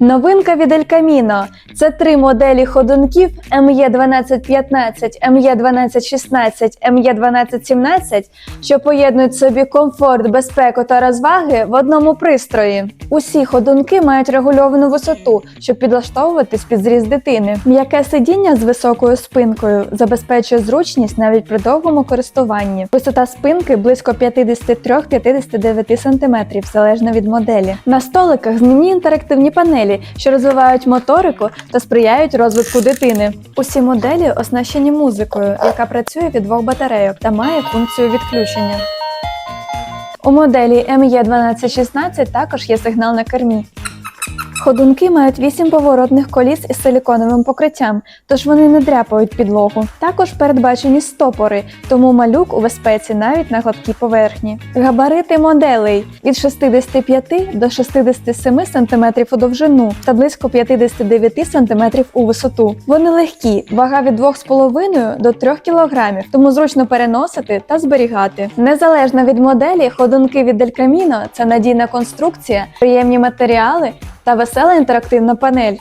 Новинка від El Camino – це три моделі ходунків E ME1215, ME1216, ME1217, що поєднують собі комфорт, безпеку та розваги в одному пристрої. Усі ходунки мають регульовану висоту, щоб підлаштовуватись під зріст дитини. М'яке сидіння з високою спинкою забезпечує зручність навіть при довгому користуванні. Висота спинки близько 53-59 см, залежно від моделі. На столиках змінні інтерактивні панелі, що розвивають моторику та сприяють розвитку дитини. Усі моделі оснащені музикою, яка працює від двох батарейок та має функцію відключення. У моделі E ME1216 також є сигнал на кермі. Ходунки мають 8 поворотних коліс із силіконовим покриттям, тож вони не дряпають підлогу. Також передбачені стопори, тому малюк у безпеці навіть на гладкій поверхні. Габарити моделей від 65 до 67 см у довжину та близько 59 см у висоту. Вони легкі, вага від 2,5 до 3 кг, тому зручно переносити та зберігати. Незалежно від моделі, ходунки від Camino – це надійна конструкція, приємні матеріали та весела інтерактивна панель.